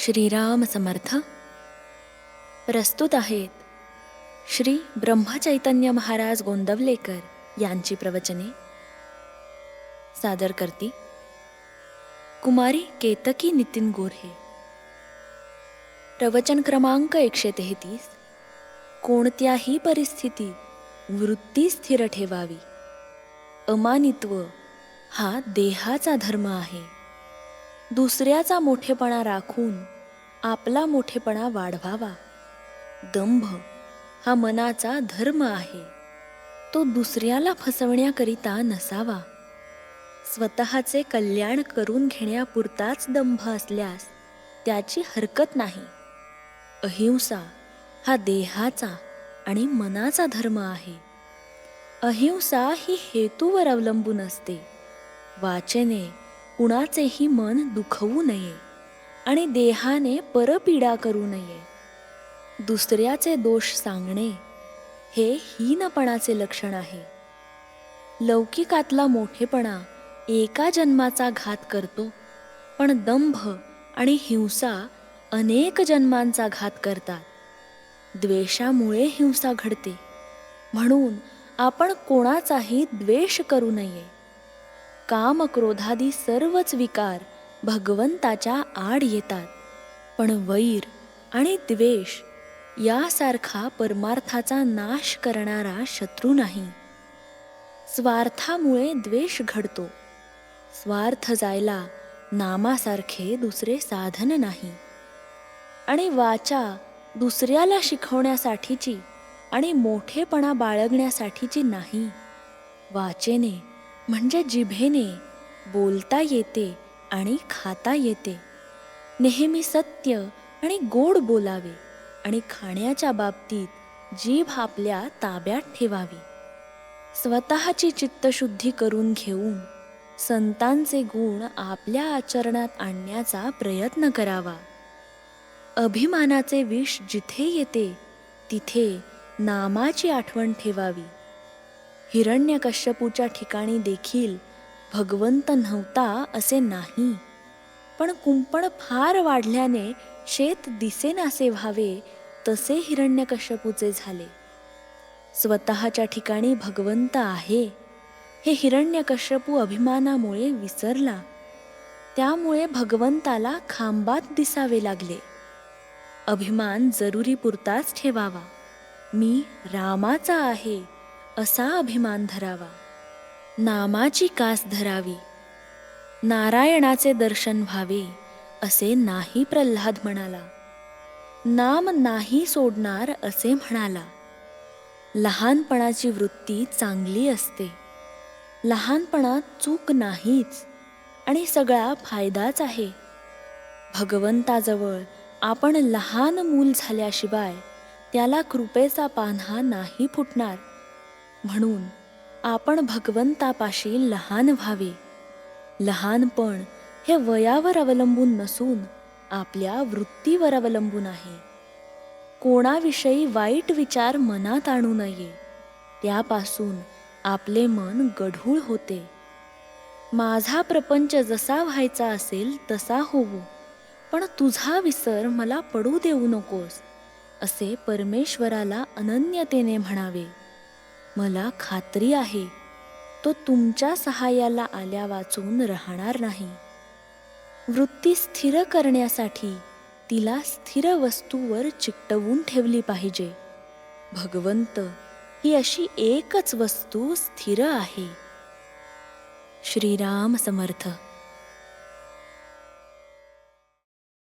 श्रीराम समर्थ. प्रस्तुत आहेत श्री ब्रह्मचैतन्य महाराज गोंदवलेकर यांची प्रवचने. सादर करती कुमारी केतकी नितीन गोऱ्हे प्रवचन क्रमांक एकशे तेहतीस. कोणत्याही परिस्थितीत वृत्ती स्थिर ठेवावी. अमानित्व हा देहाचा धर्म आहे. दुसऱ्याचा मोठेपणा राखून आपला मोठेपणा वाढवावा. दंभ हा मनाचा धर्म आहे. तो दुसऱ्याला फसवण्याकरिता नसावा. स्वतःचे कल्याण करून घेण्यापुरताच दंभ असल्यास त्याची हरकत नाही. अहिंसा हा देहाचा आणि मनाचा धर्म आहे. अहिंसा ही हेतूवर अवलंबून असते. वाचने कुणाचेही मन दुखवू नये आणि देहाने परपीडा करू नये. दुसऱ्याचे दोष सांगणे हे हीनपणाचे लक्षण आहे. लौकिकातला मोठेपणा एका जन्माचा घात करतो पण दंभ आणि हिंसा अनेक जन्मांचा घात करतात. द्वेषामुळे हिंसा घडते म्हणून आपण कोणाचाही द्वेष करू नये. काम क्रोधादी सर्वच विकार भगवंताच्या आड येतात. पण वैर आणि द्वेष यासारखा परमार्थाचा नाश करणारा शत्रू नाही. स्वार्थामुळे द्वेष घडतो. स्वार्थ जायला नामासारखे दुसरे साधन नाही. आणि वाचा दुसऱ्याला शिकवण्यासाठीची आणि मोठेपणा बाळगण्यासाठीची नाही. वाचेने म्हणजे जिभेने बोलता येते आणि खाता येते. नेहमी सत्य आणि गोड बोलावे आणि खाण्याच्या बाबतीत जीभ आपल्या ताब्यात ठेवावी. स्वतःची चित्तशुद्धी करून घेऊन संतांचे गुण आपल्या आचरणात आणण्याचा प्रयत्न करावा. अभिमानाचे विष जिथे येते तिथे नामाची आठवण ठेवावी. हिरण्यकश्यपूच्या ठिकाणी देखील भगवंत नव्हता असे नाही. पण कुंपण फार वाढल्याने शेत दिसेनासे व्हावे तसे हिरण्यकश्यपूचे झाले. स्वतःच्या ठिकाणी भगवंत आहे हे हिरण्यकश्यपू अभिमानामुळे विसरला. त्यामुळे भगवंताला खांबात दिसावे लागले. अभिमान जरुरीपुरताच ठेवावा. मी रामाचा आहे. असा अभिमान धरावा. नामाची कास धरावी. नारायणाचे दर्शन व्हावे असे नाही प्रल्हाद म्हणाला. नाम नाही सोडणार असे म्हणाला. लहानपणाची वृत्ती चांगली असते. लहानपणात चूक नाहीच आणि सगळा फायदाच आहे. भगवंताजवळ आपण लहान मूल झाल्याशिवाय त्याला कृपेचा पान्हा नाही फुटणार. म्हणून आपण भगवंतापाशी लहान व्हावे. लहानपण हे वयावर अवलंबून नसून आपल्या वृत्तीवर अवलंबून आहे. कोणाविषयी वाईट विचार मनात आणू नये. त्यापासून आपले मन गढूळ होते. माझा प्रपंच जसा व्हायचा असेल तसा होवो पण तुझा विसर मला पडू देऊ नकोस असे परमेश्वराला अनन्यतेने म्हणावे. मला खात्री आहे तो तुमच्या सहाय्याला आल्या वाचून राहणार नाही. वृत्ती स्थिर करण्यासाठी तिला स्थिर वस्तूवर चिकटवून ठेवली पाहिजे. भगवंत ही अशी एकच वस्तू स्थिर आहे. श्रीराम समर्थ.